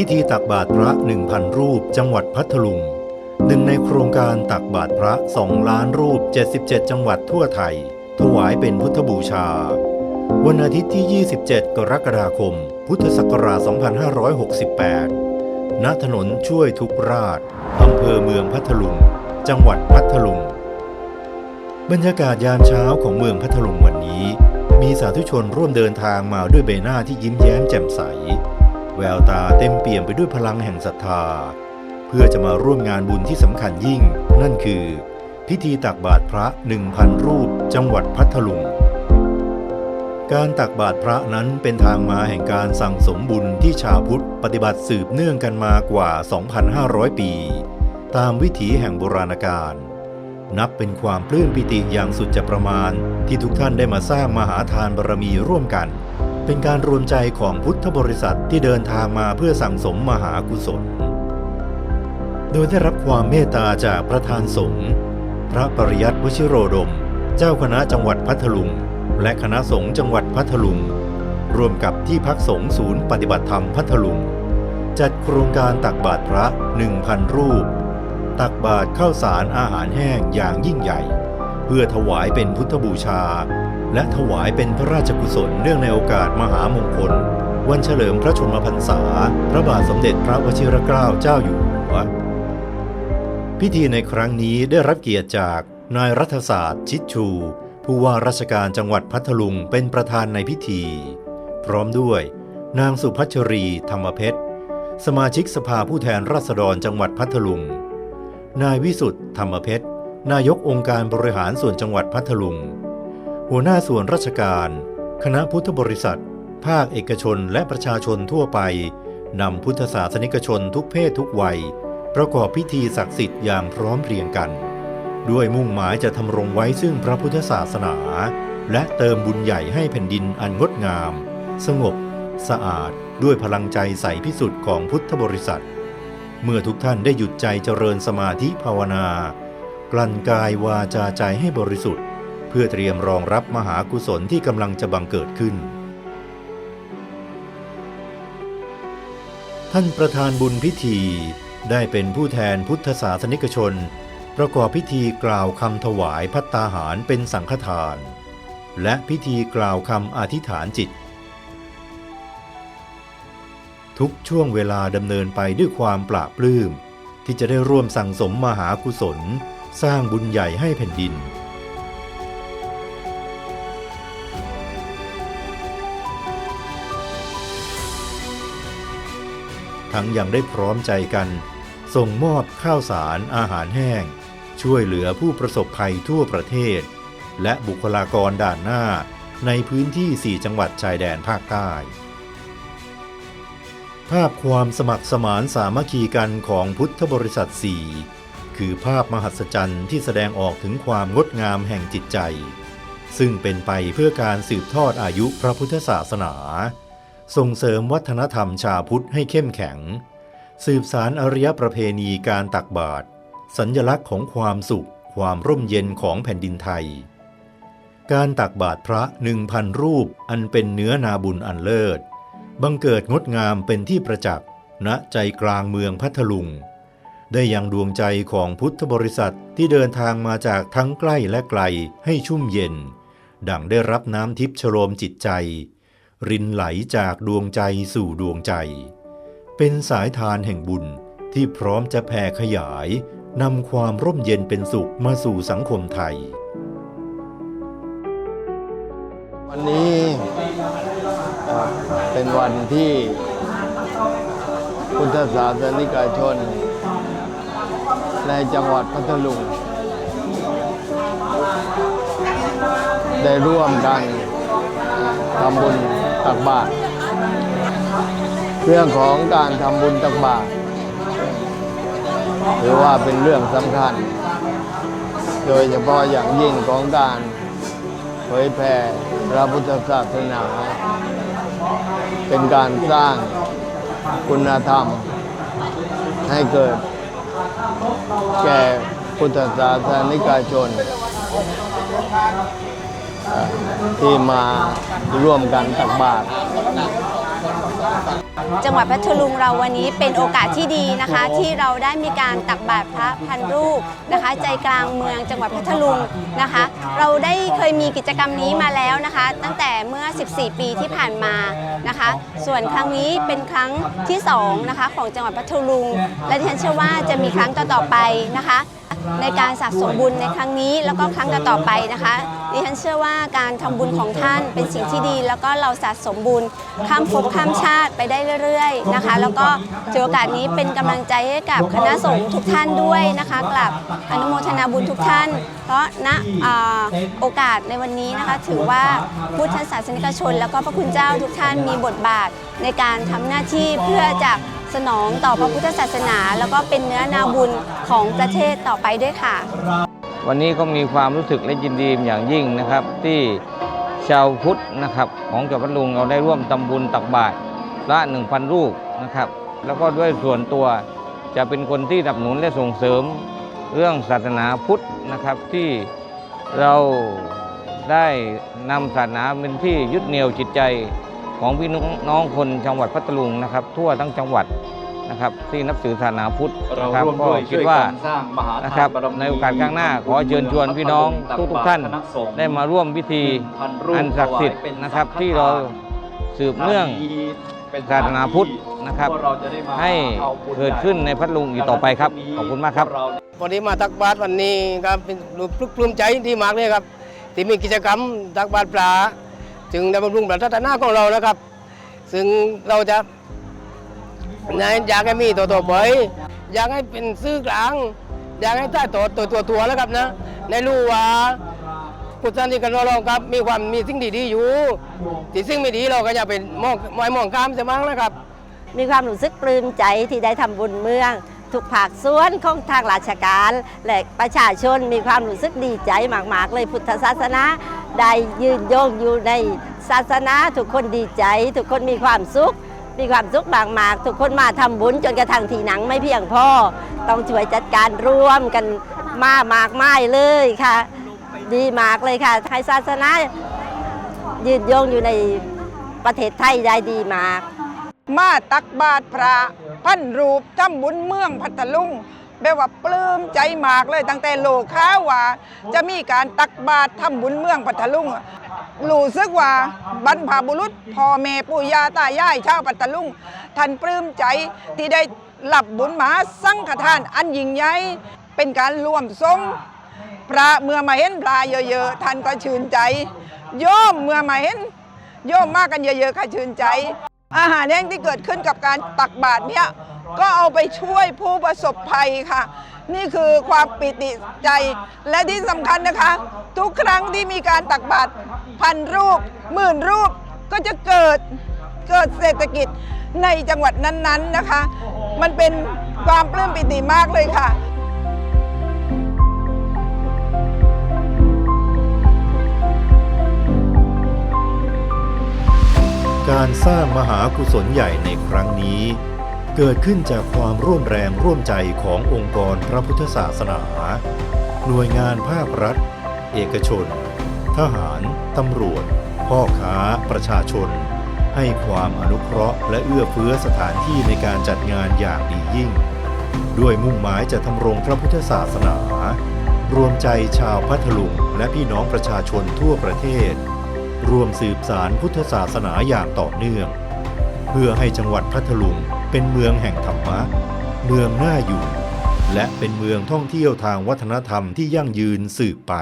พิธีตักบาตรพระ1,000รูปจังหวัดพัทลุงหนึ่งในโครงการตักบาตรพระ2ล้านรูป 77 จังหวัดทั่วไทย ถวายเป็นพุทธบูชา วันอาทิตย์ที่ 27 กรกฎาคม พุทธศักราช 2568 ณ ถนนช่วยทุกราชอำเภอเมืองพัทลุง จังหวัดพัทลุง บรรยากาศยามเช้าของเมืองพัทลุงวันนี้ มีสาธุชนร่วมเดินทางมาด้วยใบหน้าที่ยิ้มแย้มแจ่มใส แววตาเต็มเปี่ยมไปด้วยพลังแห่งศรัทธา เพื่อจะมาร่วมงานบุญที่สำคัญยิ่ง นั่นคือ พิธีตักบาตรพระ1,000รูป จังหวัดพัทลุง การตักบาตรพระนั้นเป็นทางมาแห่งการสั่งสมบุญที่ชาวพุทธปฏิบัติสืบเนื่องกันมากว่า 2,500 ปี ตามวิถีแห่งโบราณกาลนับเป็นความปลื้มปิติอย่างสุดจะประมาณ ที่ทุกท่านได้มาสร้างมหาทานบารมีร่วมกัน เป็นการรวมใจของพุทธบริษัทที่เดินทางมาเพื่อสั่งสมมหากุศล โดยได้รับความเมตตาจากประธานสงฆ์พระปริยัติวชิโรดม เจ้าคณะจังหวัดพัทลุง และคณะสงฆ์จังหวัดพัทลุง รวมกับที่พักสงฆ์ศูนย์ปฏิบัติธรรมพัทลุง จัดโครงการตักบาตรพระ 1,000 รูป ตักบาตรข้าวสารอาหารแห้งอย่างยิ่งใหญ่ เพื่อถวายเป็นพุทธบูชา และถวายเป็นพระราชกุศลเนื่องในโอกาสมหามงคล วันเฉลิมพระชนมพรรษา พระบาทสมเด็จพระวชิรเกล้าเจ้าอยู่หัว พิธีในครั้งนี้ได้รับเกียรติจากนายรัฐศาสตร์ ชิดชู ผู้ว่าราชการจังหวัดพัทลุงเป็นประธานในพิธี พร้อมด้วย นางสุพัชรีธรรมเพชรสมาชิกสภาผู้แทนราษฎรจังหวัดพัทลุง นายวิสุทธ์ธรรมเพชรนายกองค์การบริหารส่วนจังหวัดพัทลุง หัวหน้าส่วนราชการ คณะพุทธบริษัท ภาคเอกชนและประชาชนทั่วไปนำพุทธศาสนิกชนทุกเพศทุกวัย ประกอบพิธีศักดิ์สิทธิ์อย่างพร้อมเพรียงกัน ด้วยมุ่งหมายจะทำรงไว้ซึ่งพระพุทธศาสนา และเติมบุญใหญ่ให้แผ่นดินอันงดงาม สงบ สะอาดด้วยพลังใจใสพิสุทธิ์ของพุทธบริษัท เมื่อทุกท่านได้หยุดใจเจริญสมาธิภาวนา กลั่นกายวาจาใจให้บริสุทธิ์ เพื่อเตรียมรองรับมหากุศลที่กำลังจะบังเกิดขึ้น ท่านประธานบุญพิธีได้เป็นผู้แทนพุทธศาสนิกชน ประกอบพิธีกล่าวคำถวายพัตตาหารเป็นสังฆทาน และพิธีกล่าวคำอธิษฐานจิต ทุกช่วงเวลาดำเนินไปด้วยความปราบปลื้มที่จะได้ร่วมสั่งสมมหากุศล สร้างบุญใหญ่ให้แผ่นดิน ทั้งยังได้พร้อมใจกัน ส่งมอบข้าวสารอาหารแห้ง ช่วยเหลือผู้ประสบภัยทั่วประเทศ และบุคลากรด่านหน้าในพื้นที่ 4 จังหวัดชายแดนภาคใต้ ภาพความสมัครสมานสามัคคีกันของพุทธบริษัท 4 คือภาพมหัศจรรย์ที่แสดงออกถึงความงดงามแห่งจิตใจ ซึ่งเป็นไปเพื่อการสืบทอดอายุพระพุทธศาสนา ส่งเสริมวัฒนธรรมชาวพุทธให้เข้มแข็ง สืบสารอริยประเพณีการตักบาตรสัญญลักษณ์ของความสุข ความร่มเย็นของแผ่นดินไทย การตักบาตรพระหนึ่งพันรูปอันเป็นเนื้อนาบุญอันเลิศ บังเกิดงดงามเป็นที่ประจักษ์ณใจกลางเมืองพัทลุง ได้ยังดวงใจของพุทธบริษัทที่เดินทางมาจากทั้งใกล้และไกลให้ชุ่มเย็น ดังได้รับน้ำทิพย์ชโลมจิตใจ รินไหลจากดวงใจสู่ดวงใจ เป็นสายทานแห่งบุญที่พร้อมจะแผ่ขยายนำความร่มเย็นเป็นสุขมาสู่สังคมไทย วันนี้เป็นวันที่พุทธศาสนิกชน ในจังหวัดพัทลุง ได้ร่วมกัน ทำบุญตักบาตรเรื่องของการทำบุญตักบาตรถือว่าเป็นเรื่องสำคัญ โดยเฉพาะอย่างยิ่งของการเผยแผ่พระพุทธศาสนา เป็นการสร้างคุณธรรม ให้เกิด แก่พุทธศาสนิกชน ที่มาร่วมกันตักบาตร จังหวัดพัทลุงเราวันนี้เป็นโอกาสที่ดีนะคะ ที่เราได้มีการตักบาตรพระพันรูปนะคะ ใจกลางเมืองจังหวัดพัทลุงนะคะ เราได้เคยมีกิจกรรมนี้มาแล้วนะคะ ตั้งแต่เมื่อ 14 ปีที่ผ่านมานะคะ ส่วนครั้งนี้เป็นครั้งที่2นะคะของจังหวัดพัทลุง และดิฉันเชื่อว่าจะมีครั้งต่อๆไปนะคะในการสะสมบุญในครั้งนี้แล้วก็ครั้งต่อๆไปนะคะดิฉันเชื่อว่าการทำบุญของท่านเป็นสิ่งที่ดี แล้วก็เราสะสมบุญข้ามภพข้ามชาติไปได้เรื่อยๆนะคะ แล้วก็ถือโอกาสนี้เป็นกำลังใจให้กับคณะสงฆ์ทุกท่านด้วยนะคะกลับอนุโมทนาบุญทุกท่าน เพราะณโอกาสในวันนี้นะคะ ถือว่าพุทธศาสนิกชน แล้วก็พระคุณเจ้าทุกท่านมีบทบาทในการทำหน้าที่เพื่อจะสนองต่อพระพุทธศาสนา แล้วก็เป็นเนื้อนาบุญของประเทศต่อไปด้วยค่ะ วันนี้ก็มีความรู้สึกและยินดีอย่างยิ่งนะครับที่ชาวพุทธนะครับของจังหวัดลุงเราได้ร่วมทำบุญตักบาตร ละ 1,000รูปนะครับ แล้วก็ด้วยส่วนตัวจะเป็นคนที่สนับสนุนและส่งเสริมเรื่องศาสนาพุทธนะครับที่เราได้นำศาสนาเป็นที่ยึดเหนี่ยวจิตใจของพี่น้องคนจังหวัดพัทลุงนะครับ ทั่วทั้งจังหวัดนะครับ ที่นับถือศาสนาพุทธเรานะครับร่วมก็ด้วยคิช่ดวยว่ากันสร้างมหานะทาครันบบารมีในโอกาสข้างหน้า ขอเชิญชวนพี่น้องทุกๆท่านได้มาร่วมพิธีพันรูปอันศักดิ์สิทธิ์ถวายเป็นนะครับสังฆทานที่เราสืบเนื่องเป็น ศาสนาพุทธนะครับพวกเราจะได้มาให้อาบุญเกิดขึ้นในพัทลุงอีกต่อไปครับ ขอบคุณมากครับพวเาวันนี้มาตักบาตรวันนี้ครับเป็นรู้ปลื้มใจที่มากเลยครับ ที่มีกิจกรรมตักบาตรปลาจึงได้บำรุงประทัฒนาของเรานะครับ ซึ่งเราจะในอยากให้มีตัวตัวบ่อยอยากให้เป็นซื้อกลาง อยากให้ใต้ตัวตัวตัวตัวแล้วครับนะในรู้ว่า พุทธนิกันเราครับ มีความมีสิ่งดีๆอยู่ที่สิ่งไม่ดีเราก็อย่าไปมองมองมองข้ามเสียมั้งนะครับ มีความรู้สึกปลื้มใจที่ได้ทำบุญเมือง ทุกภาคส่วนของทางราชการ และประชาชนมีความรู้สึกดีใจมากๆ เลยพุทธศาสนา ได้ยืนโยงอยู่ในศาสนา ทุกคนดีใจ ทุกคนมีความสุข มีความสุขบางมาก ทุกคนมาทำบุญจนกระทั่งที่หนังไม่เพียงพอต้องช่วยจัดการร่วมกันมามากมายเลยค่ะ ดีมากเลยค่ะให้ศาสนายืนโยงอยู่ในประเทศไทยได้ดีมาก มาตักบาตรพระพันรูปทำบุญเมืองพัทลุงแบบว่าปลื้มใจมากเลยตั้งแต่โลกข้าว่า จะมีการตักบาตรทำบุญเมืองพัทลุงรู้สึกว่าบรรพบุรุษพ่อแม่ปู่ย่าตายายชาวพัทลุงท่านปลื้มใจที่ได้หลับบุญมหาสังฆทานอันยิ่งใหญ่เป็นการรวมทรง พระเมื่อมาเห็นพระเยอะๆท่านก็ชื่นใจ โยมเมื่อมาเห็น โยมมากกันเยอะๆค่ะชื่นใจ อาหารแห้งที่เกิดขึ้นกับการตักบาตรเนี่ยก็เอาไปช่วยผู้ประสบภัยค่ะ นี่คือความปิติใจและที่สำคัญนะคะ ทุกครั้งที่มีการตักบาตรพันรูปหมื่นรูปก็จะเกิดเกิดเศรษฐกิจในจังหวัดนั้นๆนะคะ มันเป็นความปลื้มปิติมากเลยค่ะ การสร้างมหากุศลใหญ่ในครั้งนี้ เกิดขึ้นจากความร่วมแรงร่วมใจขององค์กรพระพุทธศาสนา หน่วยงานภาครัฐ เอกชน ทหาร ตำรวจ พ่อค้า ประชาชน ให้ความอนุเคราะห์และเอื้อเฟื้อสถานที่ในการจัดงานอย่างดียิ่ง ด้วยมุ่งหมายจะทำรงพระพุทธศาสนา รวมใจชาวพัทลุงและพี่น้องประชาชนทั่วประเทศ รวมสืบสารพุทธศาสนาอย่างต่อเนื่อง เพื่อให้จังหวัดพัทลุงเป็นเมืองแห่งธรรมะ เมืองน่าอยู่ และเป็นเมืองท่องเที่ยวทางวัฒนธรรมที่ยั่งยืนสืบไป